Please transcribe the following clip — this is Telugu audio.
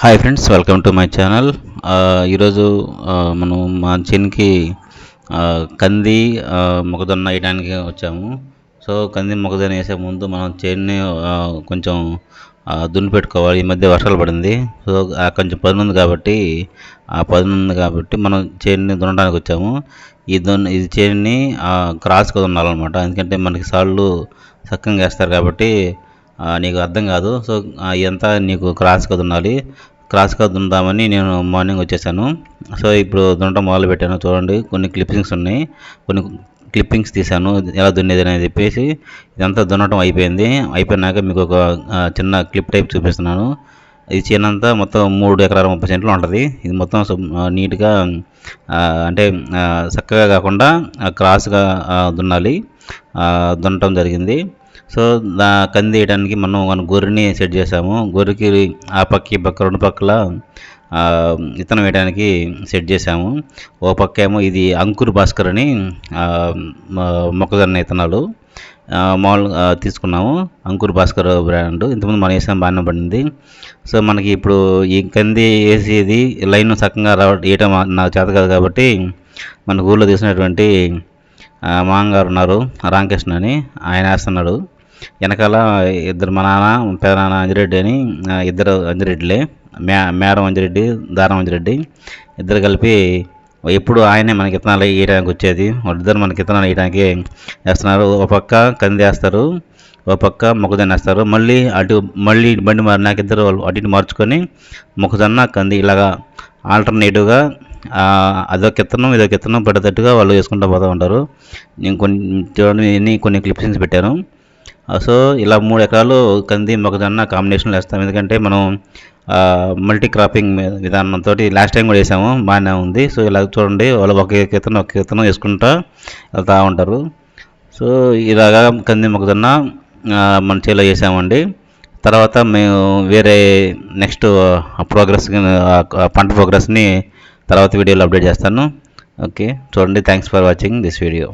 Hi friends welcome to my channel ఈరోజు uh, మనం మా చేనుకి uh, uh, కంది మొగదొన్న మొక్కజొన్న వేయడానికి వచ్చాము. సో కంది మొక్కజొన్న వేసే ముందు మనం చేనుని కొంచెం దున్ని పెట్టుకోవాలి. ఈ మధ్య వర్షాలు పడింది. సో కొంచెం పదును ఉంది కాబట్టి ఆ పదును ఉంది కాబట్టి మనం చేనుని దున్నడానికి వచ్చాము. ఈ దున్న ఈ చేనుని క్రాస్గా దున్నాలన్నమాట. ఎందుకంటే మనకి సాళ్ళు సక్కంగా వేస్తారు కాబట్టి నీకు అర్థం కాదు. సో ఇదంతా నీకు క్రాస్గా దున్నాలి క్రాస్గా దున్నుదామని నేను మార్నింగ్ వచ్చేసాను. సో ఇప్పుడు దున్నడం మొదలు పెట్టాను చూడండి కొన్ని క్లిప్పింగ్స్ ఉన్నాయి. కొన్ని క్లిప్పింగ్స్ తీశాను. ఎలా దున్నేది అని చెప్పేసి ఇదంతా దున్నటం అయిపోయింది. అయిపోయినాక మీకు ఒక చిన్న క్లిప్ టైప్ చూపిస్తున్నాను. ఈ అంతా మొత్తం మూడు ఎకరాల ముప్పై సెంట్లు ఉంటుంది. ఇది మొత్తం నీట్గా అంటే చక్కగా కాకుండా క్రాస్గా దున్నాలి. దున్నటం జరిగింది. సో దా కంది వేయడానికి మనం మన గొర్రెని సెట్ చేసాము గొర్రెకి ఆ పక్క ఈ పక్క రెండు పక్కల ఇతనం వేయడానికి సెట్ చేసాము ఓ పక్క ఏమో ఇది అంకుర్ భాస్కర్ అని మొక్కజొన్న ఇతనాలు మామూలుగా తీసుకున్నాము. అంకుర్ భాస్కర్ బ్రాండ్. ఇంతకుముందు మనం వేసాం బాగానే పడింది. సో మనకి ఇప్పుడు ఈ కంది వేసేది లైన్ చక్కగా రావ వేయటం నాకు చేత కాదు కాబట్టి మన ఊళ్ళో తీసినటువంటి మామగారు ఉన్నారు రామకృష్ణ అని ఆయన వేస్తున్నాడు. వెనకాల ఇద్దరు మా నాన్న పేదనాన్న అంజిరెడ్డి అని ఇద్దరు అంజిరెడ్డిలే మే మేడం అంజిరెడ్డి దారం అంజిరెడ్డి ఇద్దరు కలిపి ఎప్పుడు ఆయనే మనకి విత్తనాలు వేయడానికి వచ్చేది వాళ్ళిద్దరు మనకి విత్తనాలు వేయడానికి వేస్తున్నారు. ఒక పక్క కంది వేస్తారు ఒక పక్క మొక్కజొన్న వేస్తారు. మళ్ళీ అటు మళ్ళీ బండి మారినాక ఇద్దరు వాళ్ళు అటు ఇటు మార్చుకొని మొక్కజొన్న కంది ఇలాగా ఆల్టర్నేటివ్గా అదొక ఇతనం ఇదొక ఇతనం పడేటట్టుగా వాళ్ళు వేసుకుంటూ పోతూ ఉంటారు. నేను కొన్ని చూడండి కొన్ని క్లిప్పింగ్స్ పెట్టాను. సో ఇలా మూడు ఎకరాలు కంది మొక్కజొన్న కాంబినేషన్లో వేస్తాం. ఎందుకంటే మనం మల్టీ క్రాపింగ్ విధానంతో లాస్ట్ టైం కూడా వేసాము బాగానే ఉంది. సో ఇలా చూడండి వాళ్ళు ఒక విత్తనం ఒక విత్తనం వేసుకుంటా వెళ్తూ ఉంటారు. సో ఇలాగా కంది మొక్కజొన్న మన చేలో వేసామండి. తర్వాత మేము వేరే నెక్స్ట్ ప్రోగ్రెస్ పంట ప్రోగ్రెస్ని తర్వాత వీడియోలో అప్డేట్ చేస్తాను. ఓకే. చూడండి. Thanks for watching this video